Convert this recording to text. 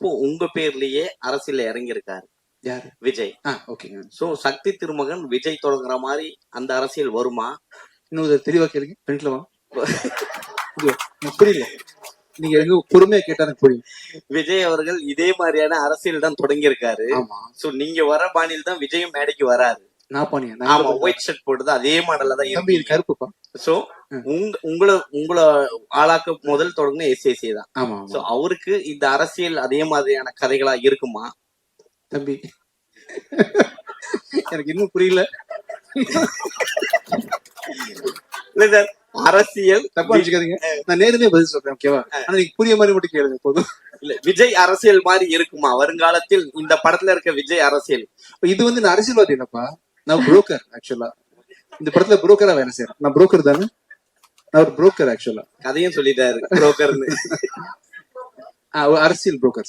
இப்போ உங்க பேர்லயே அரசியல்ல இறங்கி இருக்காரு யாரு? விஜய். ஓகேங்க சோ சக்தி திருமகன் விஜய் தொடங்குற மாதிரி அந்த அரசியல் வருமா? இன்னும் ஒரு தெளிவா கேளுங்க. வாங்க புரியல. நீங்க எங்க பொறுமையா கேட்டா எனக்கு புரியும். விஜய் அவர்கள் இதே மாதிரியான அரசியல் தான் தொடங்கி இருக்காரு சோ நீங்க வர பாணியில் தான் விஜயும் மேடைக்கு வராரு. நான் பண்ணியா ஆமா ஒயிட் ஷர்ட் போட்டது அதே மாடல்ல தான் தம்பி இது இருக்கு கருப்புப்பா சோ உங்களை உங்களை ஆளாக்க முதல் தொடங்கின எஸ்ஏசி தான். சோ அவருக்கு இந்த அரசியல் அதே மாதிரியான கதைகளா இருக்குமா? தம்பி. எனக்கு இன்னும் புரியல. இல்ல சார் அரசியல் தப்பா நான் நேருமே பதில் சொல்றேன் ஓகேவா ஆனா நீங்க புரிய மாதிரி மட்டும் கேளுங்க போதும். இல்ல விஜய் அரசியல் மாதிரி இருக்குமா? வருங்காலத்தில் இந்த படத்துல இருக்க விஜய் அரசியல். இது வந்து நான் அரசியல்வாதி இல்லப்பா. நான் புரோக்கர் ஆக்சுவலா இந்த படத்துல புரோக்கரா வேலை செய்யறேன் நான் புரோக்கர் தானே? ஒரு புரோக்கர் ஆக்சுவலா கதையும் சொல்லிட்டாரு புரோக்கர்னு அரசியல் புரோக்கர்